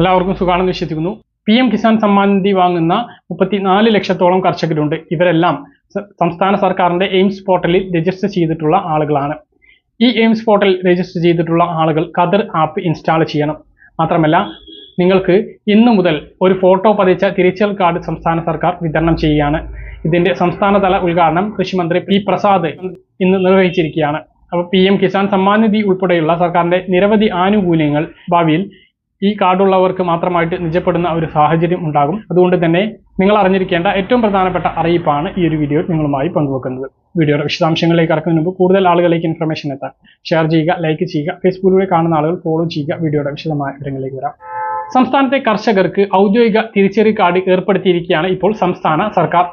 എല്ലാവർക്കും സുഖാണെന്ന് വിശ്വസിക്കുന്നു. പി എം കിസാൻ സമ്മാൻ നിധി വാങ്ങുന്ന മുപ്പത്തിനാല് ലക്ഷത്തോളം കർഷകരുണ്ട്. ഇവരെല്ലാം സംസ്ഥാന സർക്കാരിന്റെ എയിംസ് പോർട്ടലിൽ രജിസ്റ്റർ ചെയ്തിട്ടുള്ള ആളുകളാണ്. ഈ എയിംസ് പോർട്ടൽ രജിസ്റ്റർ ചെയ്തിട്ടുള്ള ആളുകൾ കദർ ആപ്പ് ഇൻസ്റ്റാൾ ചെയ്യണം. മാത്രമല്ല നിങ്ങൾക്ക് ഇന്നു മുതൽ ഒരു ഫോട്ടോ പതിച്ച തിരിച്ചൽ കാർഡ് സംസ്ഥാന സർക്കാർ വിതരണം ചെയ്യുകയാണ്. ഇതിന്റെ സംസ്ഥാനതല ഉദ്ഘാടനം കൃഷിമന്ത്രി പി പ്രസാദ് ഇന്ന് നിർവഹിച്ചിരിക്കുകയാണ്. അപ്പോൾ പി എം കിസാൻ സമ്മാൻ നിധി ഉൾപ്പെടെയുള്ള സർക്കാരിന്റെ നിരവധി ആനുകൂല്യങ്ങൾ ഭാവിയിൽ ഈ കാർഡുള്ളവർക്ക് മാത്രമായിട്ട് നിജപ്പെടുന്ന ഒരു സാഹചര്യം ഉണ്ടാകും. അതുകൊണ്ട് തന്നെ നിങ്ങൾ അറിഞ്ഞിരിക്കേണ്ട ഏറ്റവും പ്രധാനപ്പെട്ട അറിയിപ്പാണ് ഈ ഒരു വീഡിയോ നിങ്ങളുമായി പങ്കുവെക്കുന്നത്. വീഡിയോയുടെ വിശദാംശങ്ങളിലേക്ക് ഇറക്കുന്ന മുമ്പ് കൂടുതൽ ആളുകളിലേക്ക് ഇൻഫർമേഷൻ എത്താൻ ഷെയർ ചെയ്യുക ലൈക്ക് ചെയ്യുക ഫേസ്ബുക്കിലൂടെ കാണുന്ന ആളുകൾ ഫോളോ ചെയ്യുക. വീഡിയോയുടെ വിശദമായ വിവരങ്ങളിലേക്ക് വരാം. സംസ്ഥാനത്തെ കർഷകർക്ക് ഔദ്യോഗിക തിരിച്ചറി കാർഡ് ഏർപ്പെടുത്തിയിരിക്കുകയാണ് ഇപ്പോൾ സംസ്ഥാന സർക്കാർ.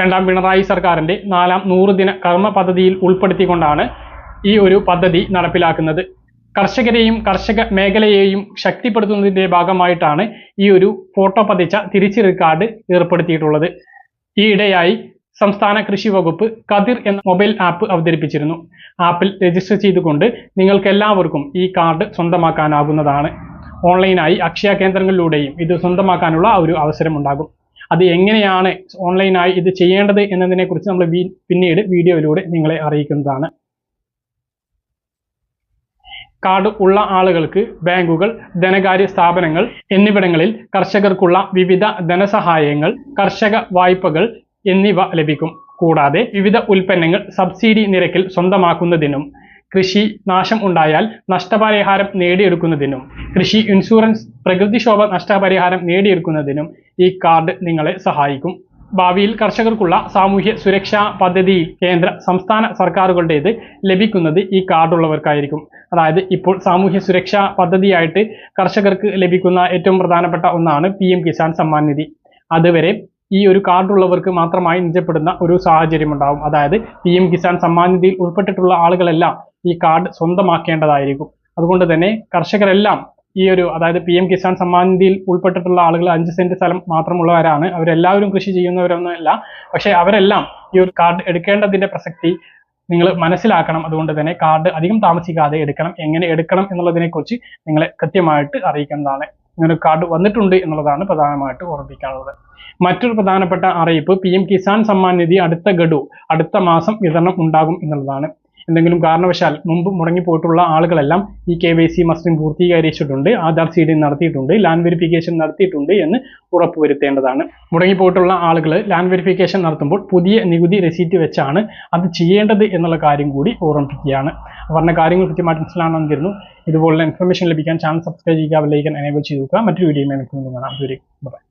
രണ്ടാം പിണറായി സർക്കാരിന്റെ നാലാം നൂറ് ദിന കർമ്മ പദ്ധതിയിൽ ഉൾപ്പെടുത്തിക്കൊണ്ടാണ് ഈ ഒരു പദ്ധതി നടപ്പിലാക്കുന്നത്. കർഷകരെയും കർഷക മേഖലയെയും ശക്തിപ്പെടുത്തുന്നതിന്റെ ഭാഗമായിട്ടാണ് ഈ ഒരു ഫോട്ടോ പതിച്ച തിരിച്ചറി കാർഡ് ഏർപ്പെടുത്തിയിട്ടുള്ളത്. ഈയിടെയായി സംസ്ഥാന കൃഷി വകുപ്പ് കതിർ എന്ന മൊബൈൽ ആപ്പ് അവതരിപ്പിച്ചിരുന്നു. ആപ്പിൽ രജിസ്റ്റർ ചെയ്തുകൊണ്ട് നിങ്ങൾക്ക് എല്ലാവർക്കും ഈ കാർഡ് സ്വന്തമാക്കാനാകുന്നതാണ് ഓൺലൈനായി അക്ഷയ കേന്ദ്രങ്ങളിലൂടെയും ഇത് സ്വന്തമാക്കാനുള്ള ഒരു അവസരം ഉണ്ടാകും അത് എങ്ങനെയാണ് ഓൺലൈനായി ഇത് ചെയ്യേണ്ടത് എന്നതിനെക്കുറിച്ച് നമ്മൾ പിന്നീട് വീഡിയോയിലൂടെ നിങ്ങളെ അറിയിക്കുന്നതാണ്. കാർഡ് ഉള്ള ആളുകൾക്ക് ബാങ്കുകൾ ധനകാര്യ സ്ഥാപനങ്ങൾ എന്നിവിടങ്ങളിൽ കർഷകർക്കുള്ള വിവിധ ധനസഹായങ്ങൾ കർഷക വായ്പകൾ എന്നിവ ലഭിക്കും. കൂടാതെ വിവിധ ഉൽപ്പന്നങ്ങൾ സബ്സിഡി നിരക്കിൽ സ്വന്തമാക്കുന്നതിനും കൃഷി നാശം ഉണ്ടായാൽ നഷ്ടപരിഹാരം നേടിയെടുക്കുന്നതിനും കൃഷി ഇൻഷുറൻസ് പ്രകൃതിക്ഷോഭ നഷ്ടപരിഹാരം നേടിയെടുക്കുന്നതിനും ഈ കാർഡ് നിങ്ങളെ സഹായിക്കും. ഭാവിയിൽ കർഷകർക്കുള്ള സാമൂഹ്യ സുരക്ഷാ പദ്ധതി കേന്ദ്ര സംസ്ഥാന സർക്കാരുകളുടേത് ലഭിക്കുന്നത് ഈ കാർഡുള്ളവർക്കായിരിക്കും. അതായത് ഇപ്പോൾ സാമൂഹ്യ സുരക്ഷാ പദ്ധതിയായിട്ട് കർഷകർക്ക് ലഭിക്കുന്ന ഏറ്റവും പ്രധാനപ്പെട്ട ഒന്നാണ് പി കിസാൻ സമ്മാൻ നിധി. അതുവരെ ഈ ഒരു കാർഡുള്ളവർക്ക് മാത്രമായി നിജപ്പെടുന്ന ഒരു സാഹചര്യം ഉണ്ടാവും അതായത് പി കിസാൻ സമ്മാൻ നിധിയിൽ ഉൾപ്പെട്ടിട്ടുള്ള ആളുകളെല്ലാം ഈ കാർഡ് സ്വന്തമാക്കേണ്ടതായിരിക്കും. അതുകൊണ്ട് തന്നെ കർഷകരെല്ലാം ഈ ഒരു അതായത് പി എം കിസാൻ സമ്മാൻ നിധിയിൽ ഉൾപ്പെട്ടിട്ടുള്ള ആളുകൾ അഞ്ച് സെന്റ് സ്ഥലം മാത്രമുള്ളവരാണ്. അവരെല്ലാവരും കൃഷി ചെയ്യുന്നവരൊന്നുമല്ല. പക്ഷേ അവരെല്ലാം ഈ ഒരു കാർഡ് എടുക്കേണ്ടതിന്റെ പ്രസക്തി നിങ്ങൾ മനസ്സിലാക്കണം അതുകൊണ്ട് തന്നെ കാർഡ് അധികം താമസിക്കാതെ എടുക്കണം എങ്ങനെ എടുക്കണം എന്നുള്ളതിനെ കുറിച്ച് നിങ്ങളെ കൃത്യമായിട്ട് അറിയിക്കുന്നതാണ് ഇങ്ങനെ കാർഡ് വന്നിട്ടുണ്ട് എന്നുള്ളതാണ് പ്രധാനമായിട്ട് ഓർമ്മിക്കാനുള്ളത് മറ്റൊരു പ്രധാനപ്പെട്ട അറിയിപ്പ് പി എം കിസാൻ സമ്മാൻ നിധി അടുത്ത ഗഡു അടുത്ത മാസം വിതരണം ഉണ്ടാകും എന്നുള്ളതാണ്. എന്തെങ്കിലും കാരണവശാൽ മുമ്പ് മുടങ്ങിപ്പോയിട്ടുള്ള ആളുകളെല്ലാം ഈ കെ വൈ സി മസ്റ്റിംഗ് പൂർത്തീകരിച്ചിട്ടുണ്ട് ആധാർ സീഡിംഗ് നടത്തിയിട്ടുണ്ട് ലാൻഡ് വെരിഫിക്കേഷൻ നടത്തിയിട്ടുണ്ട് എന്ന് ഉറപ്പുവരുത്തേണ്ടതാണ്. മുടങ്ങിപ്പോയിട്ടുള്ള ആളുകൾ ലാൻഡ് വെരിഫിക്കേഷൻ നടത്തുമ്പോൾ പുതിയ നികുതി റെസീറ്റ് വെച്ചാണ് അത് ചെയ്യേണ്ടത് എന്നുള്ള കാര്യം കൂടി ഓർമ്മിപ്പിക്കുകയാണ്. പറഞ്ഞ കാര്യങ്ങൾ കൃത്യമായിട്ട് മനസ്സിലാണെന്നിരുന്നു. ഇതുപോലുള്ള ഇൻഫർമേഷൻ ലഭിക്കാൻ ചാനൽ സബ്സ്ക്രൈബ് ചെയ്യുക ബെല്ലൈക്കൻ എനേബിൾ നോക്കുക മറ്റൊരു വീഡിയോ നമുക്ക് കാണാം. ബൈ